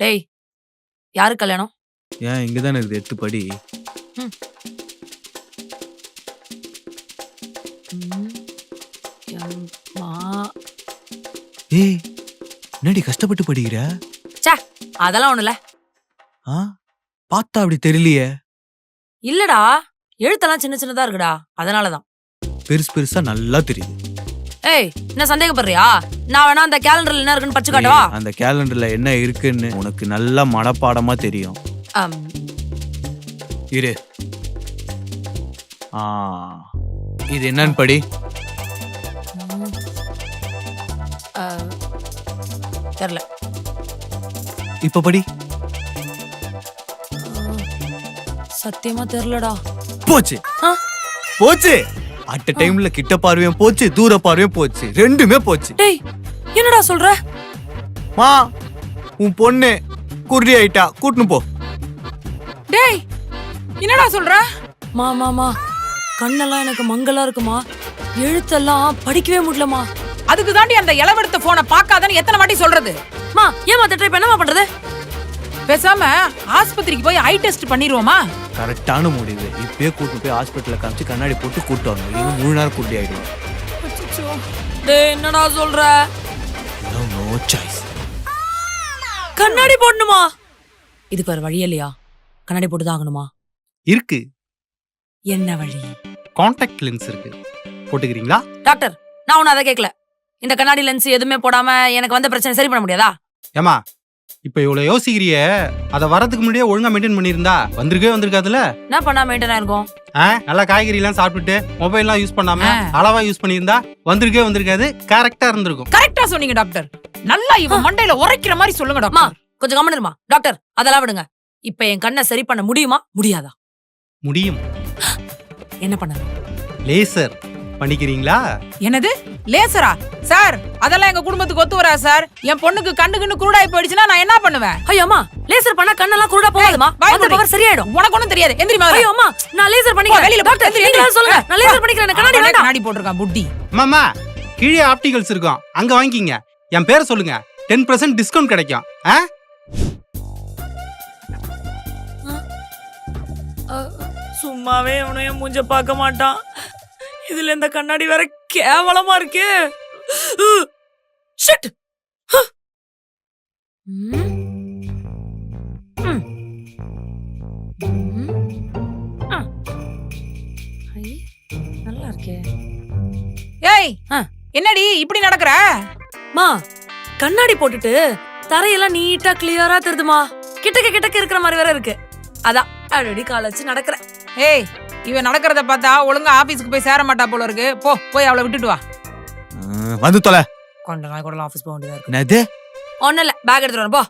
டேய் யாரு கல்யாணம்? ஏன் இங்க தானே இருக்குது எட்டு படி. ஏய் என்னடி கஷ்டப்பட்டு படிக்கிற? அதெல்லாம் ஒண்ணுல ஆ? பார்த்தா அப்படி தெரியலையே. இல்லடா எழுத்தெல்லாம் சின்ன சின்னதா இருக்குடா அதனாலதான். பெருசு பெருசா நல்லா தெரியுது. ஏய் என்ன சந்தேகப்படுறியா? நான் வேணா அந்த கேலண்டர்ல என்ன இருக்குன்னு படிச்சு காட்டவா? அந்த கேலண்டர்ல என்ன இருக்குன்னு உனக்கு நல்லா மனப்பாடமா தெரியும். அம், இரு. ஆ இது என்னன்னு படி. அ, தெரியல இப்ப படி. சத்தியமா தெரியலடா போச்சு. ஆ? போச்சு. அட் டைம்ல கிட்ட பார்வையும் போச்சு தூர பார்வையும் போச்சு. ரெண்டுமே போச்சு. டேய் என்னடா சொல்ற? மா உன் பொண்ணு குர்ரி ஆயிட்டா கூட்டுன்னு போ. டேய் என்னடா சொல்ற? மா மாமா கண்ணெல்லாம் எனக்கு மங்கலா இருக்குமா? எழுத்தெல்லாம் படிக்கவே முடியலமா? அதுக்கு தாண்டி அந்த இளவெடுத்த போனை பார்க்காதன்னு எத்தனை வாட்டி சொல்றது? மா ஏமா திட்ட இப்ப என்னமா பண்றது? பேசாம ஆஸ்பத்திரிக்கு போய் ஐ டெஸ்ட் பண்ணிடுவோமா? கரெக்டான முடிவு. இப்பயே கூட்டு போய் ஹாஸ்பிட்டல்ல காமிச்சு கண்ணாடி போட்டு கூட்டு வரணும். இல்லைன்னா மூணு நேரம் குர்ரி ஆயிடுவோம் டேய் என்னடா சொல்ற? நோ சாய்ஸ் கண்ணாடி போடணுமா? இதுக்கு வேற வழி இல்லையா? கண்ணாடி போட்டு தான் ஆகணுமா? இருக்கு. என்ன வழி? காண்டாக்ட் லென்ஸ் இருக்கு. போட்டுக்கிறீங்களா? டாக்டர் நான் ஒன்னும் அதை கேட்கல இந்த கண்ணாடி லென்ஸ் எதுவுமே போடாம எனக்கு வந்த பிரச்சனை சரி பண்ண முடியாதா? ஏமா இப்ப இவ்வளவு யோசிக்கிறியே? அத வரதுக்கு முன்னாடியே ஒழுங்கா மெயின்டைன் பண்ணியிருந்தா? வந்திருக்கே வந்திருக்காதுல்ல? என்ன பண்ணா மெயின்டைன் ஆயிருக்கும்? நல்லா காய்கறி எல்லாம் சாப்பிட்டுட்டு மொபைல் எல்லாம் யூஸ் பண்ணாம. அளவா யூஸ் பண்ணியிருந்தா வந்திருக்கே வந்திருக்காது கரெக்டா இருந்திருக்கும். கரெக்டா சொன்னீங்க டாக்டர் நல்லா இவன் மண்டையில உரைக்கிற மாதிரி சொல்லுங்க டாக்டர் கொஞ்சம் கவனிருமா டாக்டர் அதெல்லாம் விடுங்க. இப்ப என் கண்ணை சரி பண்ண முடியுமா? முடியாதா? முடியும். என்ன பண்ணணும்? லேசர் பண்ணிக்கிறீங்களா? என்னது? லேசரா சார் அதெல்லாம் எங்க குடும்பத்துக்கு ஒத்து வரா சார். என் பொண்ணுக்கு கண்ணு கண்ணு குருடாய் போயிடுச்சுன்னா நான் என்ன பண்ணுவேன்? ஐயோ அம்மா லேசர் பண்ணா கண்ணெல்லாம் குருடா போகாதுமா? அந்த. பவர் சரியாயிடும். உனக்கு ஒண்ணும் தெரியாது. எந்திரி முதல்ல. ஐயோ அம்மா நான் லேசர் பண்ணிக்கிறேன். வெளியில டாக்டர் எந்திரி, எந்திரி. சொல்லுங்க. நான் லேசர் பண்ணிக்கிறேன். கண்ணாடி வேண்டாம். கண்ணாடி போட்டிருக்கான் புட்டி. மாமா கீழே ஆப்டிகல்ஸ் இருக்கும். அங்க வாங்கிக்கிங்க. என் பேரை சொல்லுங்க. டென் பர்சன்ட் டிஸ்கவுண்ட் கிடைக்கும். ஆ? சும்மாவே என் மூஞ்ச பார்க்க மாட்டான். இதுல இந்த கண்ணாடி வேற கேவலமா இருக்கு. ஷிட் நல்லா இருக்கே ஏய். என்னடி இப்படி நடக்கற? மா கண்ணாடி போட்டுட்டு தரையெல்லாம் நீட்டா கிளியரா தெரியுதுமா கிட்டக்க கிட்டக்க இருக்கிற மாதிரி வேற இருக்கு. அதான் அடி கால வச்சு நடக்கிறேன். ஏய் இவன் நடக்கிறத பார்த்தா ஒழுங்கா ஆபீஸ்க்கு போய் சேர மாட்டா போல இருக்கு. போ போய் அவளை விட்டுட்டு வா. வந்து தொலை. கொஞ்ச நாள் கூட ஆஃபீஸ் போக வேண்டியதா இருக்கு. என்னது? ஒன்னும் இல்ல பேக் எடுத்துட்டு வரேன் போ.